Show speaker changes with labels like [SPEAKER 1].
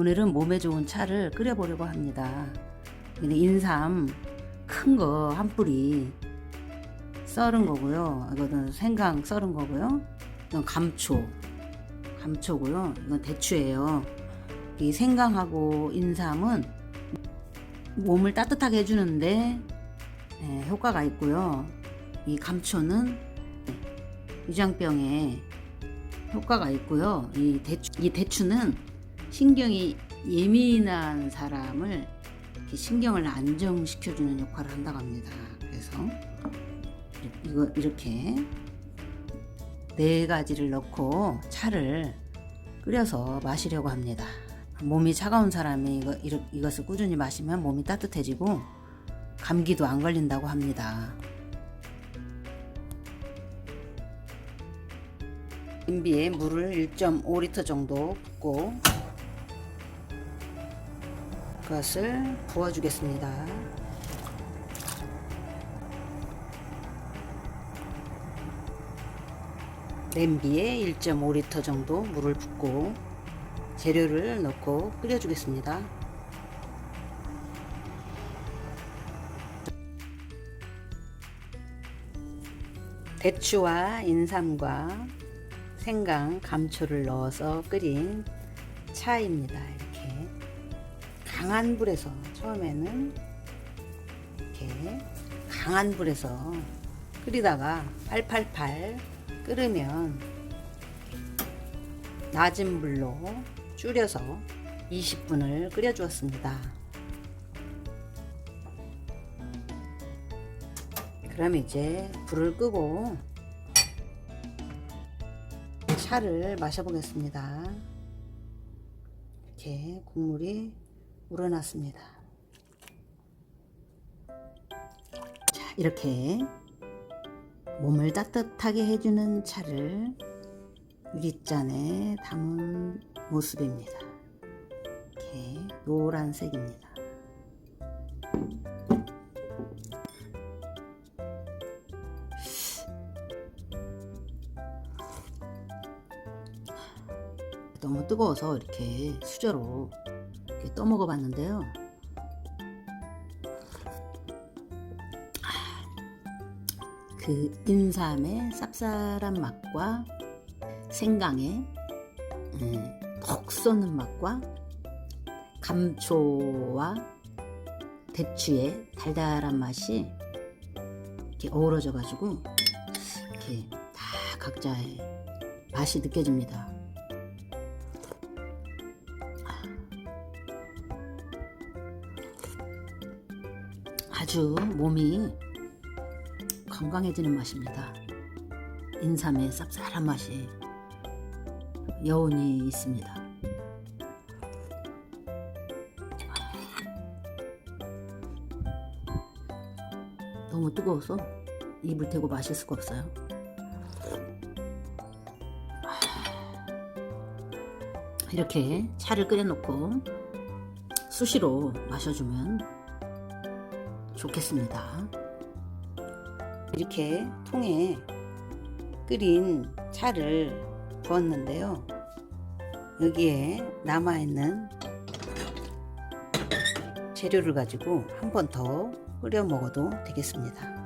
[SPEAKER 1] 오늘은 몸에 좋은 차를 끓여보려고 합니다. 근데 인삼 큰 거 한 뿌리 썰은 거고요. 이거는 생강 썰은 거고요. 이건 감초, 감초고요. 이건 대추예요. 이 생강하고 인삼은 몸을 따뜻하게 해주는데 예, 효과가 있고요. 이 감초는 위장병에 효과가 있고요. 이 대추, 이 대추는 신경이 예민한 사람을 신경을 안정시켜주는 역할을 한다고 합니다. 그래서 이거 이렇게 네 가지를 넣고 차를 끓여서 마시려고 합니다. 몸이 차가운 사람이 이거, 이렇- 이것을 꾸준히 마시면 몸이 따뜻해지고 감기도 안 걸린다고 합니다. 냄비에 물을 1.5리터 정도 붓고 그것을 부어주겠습니다. 냄비에 1.5리터 정도 물을 붓고 재료를 넣고 끓여주겠습니다. 대추와 인삼과 생강, 감초를 넣어서 끓인 차입니다. 강한 불에서 처음에는 이렇게 강한 불에서 끓이다가 팔팔팔 끓으면 낮은 불로 줄여서 20분을 끓여 주었습니다. 그럼 이제 불을 끄고 차를 마셔보겠습니다. 이렇게 국물이 우러났습니다. 자, 이렇게 몸을 따뜻하게 해주는 차를 유리잔에 담은 모습입니다. 이렇게 노란색입니다. 너무 뜨거워서 이렇게 수저로 떠먹어 봤는데요. 그 인삼의 쌉쌀한 맛과 생강의 음, 톡 쏘는 맛과 감초와 대추의 달달한 맛이 이렇게 어우러져 가지고 이렇게 다 각자의 맛이 느껴집니다. 아주 몸이 건강해지는 맛입니다. 인삼의 쌉쌀한 맛이 여운이 있습니다. 너무 뜨거워서 입을 대고 마실 수가 없어요. 이렇게 차를 끓여놓고 수시로 마셔주면 좋겠습니다. 이렇게 통에 끓인 차를 부었는데요. 여기에 남아있는 재료를 가지고 한 번 더 끓여 먹어도 되겠습니다.